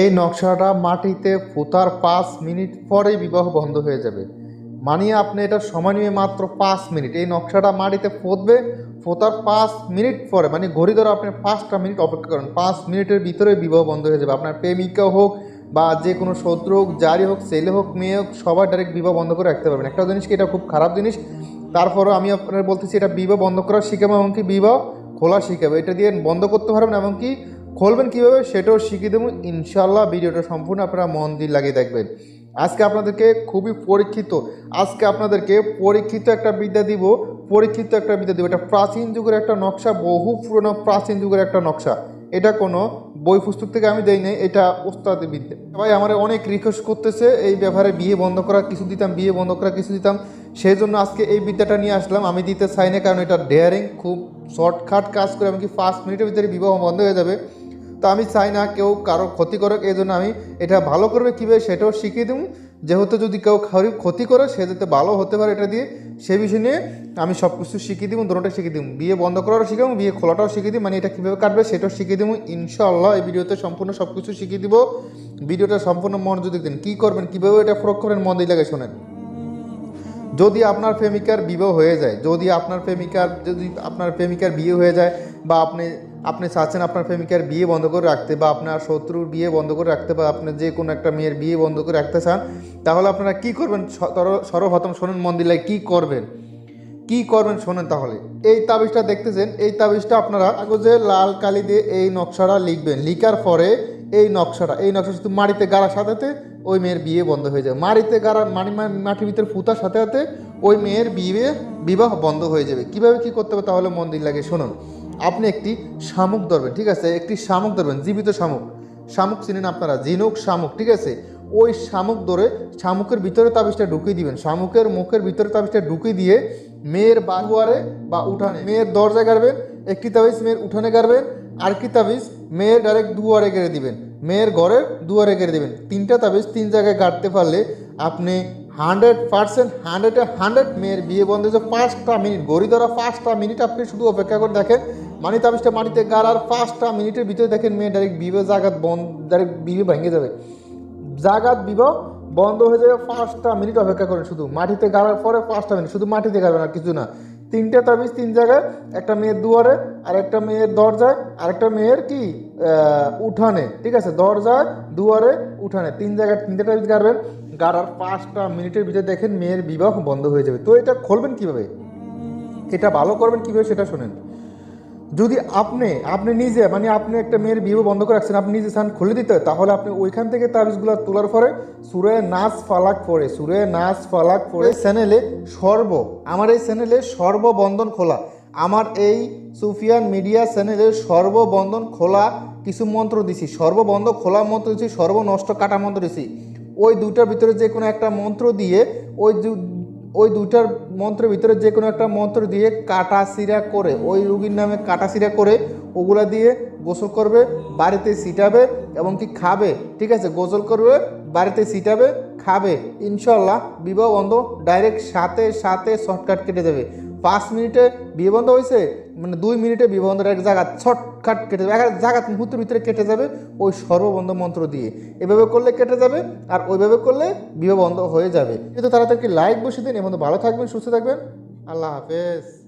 এই নকশাটা মাটিতে পোতার পাঁচ মিনিট পরেই বিবাহ বন্ধ হয়ে যাবে। মানে আপনি এটা সময় নিয়ে মাত্র পাঁচ মিনিট। এই নকশাটা মাটিতে পোতবে, পোতার পাঁচ মিনিট পরে মানে ঘড়ি ধরে আপনি পাঁচটা মিনিট অপেক্ষা করেন। পাঁচ মিনিটের ভিতরে বিবাহ বন্ধ হয়ে যাবে। আপনার প্রেমিকা হোক বা যে কোনো শত্রু হোক, যারই হোক, ছেলে হোক, মেয়ে হোক সবার ডাইরেক্ট বিবাহ বন্ধ করে রাখতে পারবেন। একটা জিনিস কি, এটা খুব খারাপ জিনিস। তারপরও আমি আপনার বলতেছি, এটা বিবাহ বন্ধ করা শিখাবো, এমনকি বিবাহ খোলা শিখাবো। এটা দিয়ে বন্ধ করতে পারবেন, এমনকি খুলবেন কীভাবে সেটাও শিখিয়ে দেবো। ইনশাল্লাহ ভিডিওটা সম্পূর্ণ আপনারা মন দিয়ে লাগিয়ে দেখবেন। আজকে আপনাদেরকে খুবই পরীক্ষিত, আজকে আপনাদেরকে পরীক্ষিত একটা বিদ্যা দিব, পরীক্ষিত একটা বিদ্যা দিব। এটা প্রাচীন যুগের একটা নকশা, বহু পুরনো প্রাচীন যুগের একটা নকশা। এটা কোনো বই পুস্তক থেকে আমি দেই নাই, এটা ওস্তাদি বিদ্যা। ভাই আমার অনেক রিকোয়েস্ট করতেছে, এই ব্যাপারে বিয়ে বন্ধ করা কিছু দিতাম, বিয়ে বন্ধ করা কিছু দিতাম। সেই জন্য আজকে এই বিদ্যাটা নিয়ে আসলাম। আমি দিতে চাই না, কারণ এটা ডেয়ারিং খুব শর্টকাট কাজ করে এমনকি পাঁচ মিনিটের ভিতরে বিবাহ বন্ধ হয়ে যাবে। তো আমি চাই না কেউ কারও ক্ষতি করুক, এই জন্য আমি এটা ভালো করবে কীভাবে সেটাও শিখিয়ে দেবো। যেহেতু যদি কেউ কারও ক্ষতি করে, সে যাতে ভালো হতে পারে এটা দিয়ে, সে বিষয় নিয়ে আমি সব কিছু শিখিয়ে দিব, দুটোটা শিখিয়ে দিব। বিয়ে বন্ধ করারও শিখাবো, বিয়ে খোলাটাও শিখিয়ে দিই মানে এটা কীভাবে কাটবে সেটাও শিখিয়ে দেবো। ইনশাআল্লাহ এই ভিডিওতে সম্পূর্ণ সব কিছু শিখিয়ে দিব। ভিডিওটা সম্পূর্ণ মনোযোগ দিন, কী করবেন, কীভাবে এটা প্রয়োগ করেন মন দিয়ে লাগে শোনেন। যদি আপনার প্রেমিকার বিবাহ হয়ে যায়, যদি আপনার প্রেমিকার, যদি আপনার প্রেমিকার বিয়ে হয়ে যায়, বা আপনি আপনি চাচ্ছেন আপনার প্রেমিকার বিয়ে বন্ধ করে রাখতে বা আপনার শত্রুর বিয়ে বন্ধ করে রাখতে বা আপনি যে কোনো একটা মেয়ের বিয়ে বন্ধ করে রাখতে চান, তাহলে আপনারা কি করবেন? সর্বপ্রথম শোনেন মন্দিরায় কি করবেন। কি করবেন শোনেন তাহলে। এই তাবিজটা দেখতেছেন, এই তাবিজটা আপনারা কাগজে লাল কালি দিয়ে এই নকশাটা লিখবেন। লিখার পরে এই নকশাটা, এই নকশা শুধু মাটিতে গাড়ার সাথে ওই মেয়ের বিয়ে বন্ধ হয়ে যাবে। মাটিতে গাড়া মাটি মাটির ভিতরে ফুতার সাথে সাথে ওই মেয়ের বিয়ে, বিবাহ বন্ধ হয়ে যাবে। কীভাবে কি করতে হবে তাহলে মন্দির লাগে শুনুন। আপনি একটি শামুক ধরবেন, ঠিক আছে? একটি শামুক ধরবেন, জীবিত শামুক। শামুক চিনেন আপনারা জিনুক শামুক, ঠিক আছে? ওই শামুক ধরে শামুকের ভিতরে তাবিজটা ঢুকিয়ে দিবেন। শামুকের মুখের ভিতরে তাবিজটা ঢুকিয়ে দিয়ে মেয়ের বাগুয়ারে বা উঠানে, মেয়ের দরজায় গাড়বেন, একটি তাবিজ মেয়ের উঠানে গাড়বেন আর কি তাবিজ মেয়ের ডাইরেক্ট দুয়ারে গেড়ে দিবেন। মেয়ের ঘরের দুয়ারে গেড়ে দিবেন। তিনটা তাবিজ তিন জায়গায় গাড়তে পারলে আপনি হান্ড্রেড পার্সেন্ট, হান্ড্রেডে হান্ড্রেড মেয়ের বিয়ে বন্ধ হয়েছে পাঁচটা মিনিট গড়ি ধরা পাঁচটা মিনিট আপনি শুধু অপেক্ষা করে দেখেন মানে তাবিজটা মাটিতে গাড়ার পাঁচটা মিনিটের ভিতরে দেখেন মেয়ে ডাইরেক্ট বিবে জাগাত বন্ধ ডাইরেক্ট বিবে ভেঙে যাবে। জাগাত বিবাহ বন্ধ হয়ে যাবে পাঁচটা মিনিট অপেক্ষা করেন শুধু। মাটিতে গাড়ার পরে পাঁচটা মিনিট, শুধু মাটিতে গাড়বেন আর কিছু না। তিনটে তাবিজ তিন জায়গায়, একটা মেয়ের দুয়ারে, আর একটা মেয়ের দরজায়, আর একটা মেয়ের কি? উঠানে, ঠিক আছে? দরজায়, দুয়ারে, উঠানে। তিন জায়গায় তিনটে তাবিজ গাড়বেন গাড়ার পাঁচটা মিনিটের ভিতরে দেখেন মেয়ের বিবাহ বন্ধ হয়ে যাবে। তো এটা খুলবেন কীভাবে? এটা ভালো করবেন কীভাবে সেটা শোনেন। যদি আপনি আপনি নিজে মানে আপনি একটা মেয়ের বিয়ে বন্ধ করে রাখছেন, আপনি নিজে স্থান খুলে দিতে তাহলে আপনি ওইখান থেকে তাবিজগুলো তোলার পরে সুরে নাচ ফালাক পড়ে সুরে নাচ ফালাক পড়ে চ্যানেলে সর্ব, আমার এই চ্যানেলে সর্ববন্ধন খোলা, আমার এই সুফিয়ান মিডিয়া চ্যানেলে সর্ববন্ধন খোলা কিছু মন্ত্র দিছি সর্ববন্ধ খোলা মন্ত্র দিছি সর্বনষ্ট কাটা মন্ত্র দিছি, ওই দুটার ভিতরে যে কোনো একটা মন্ত্র দিয়ে, ওই ওই দুইটার মন্ত্রের ভিতরে যে কোনো একটা মন্ত্র দিয়ে কাটা সিরা করে, ওই রুগীর নামে কাটা সিরা করে, ওগুলা দিয়ে গোসল করবে, বাড়িতে ছিটাবে এবং কি খাবে, ঠিক আছে? গোসল করবে, বাড়িতে ছিটাবে, খাবে। ইনশাল্লাহ বিবাহ বন্ধ ডাইরেক্ট সাথে সাথে শর্টকাট কেটে যাবে পাঁচ মিনিটে বিয়ে বন্ধ হয়েছে মানে দুই মিনিটে বিয়ে বন্ধ এক জায়গা শর্টকাট কেটে যাবে, এক জায়গা মুহূর্তের ভিতরে কেটে যাবে ওই সর্ববন্ধ মন্ত্র দিয়ে। এভাবে করলে কেটে যাবে আর ওইভাবে করলে বিবাহ বন্ধ হয়ে যাবে। কিন্তু তাড়াতাড়ি লাইক বসে দিন এবং ভালো থাকবেন, সুস্থ থাকবেন। আল্লাহ হাফেজ।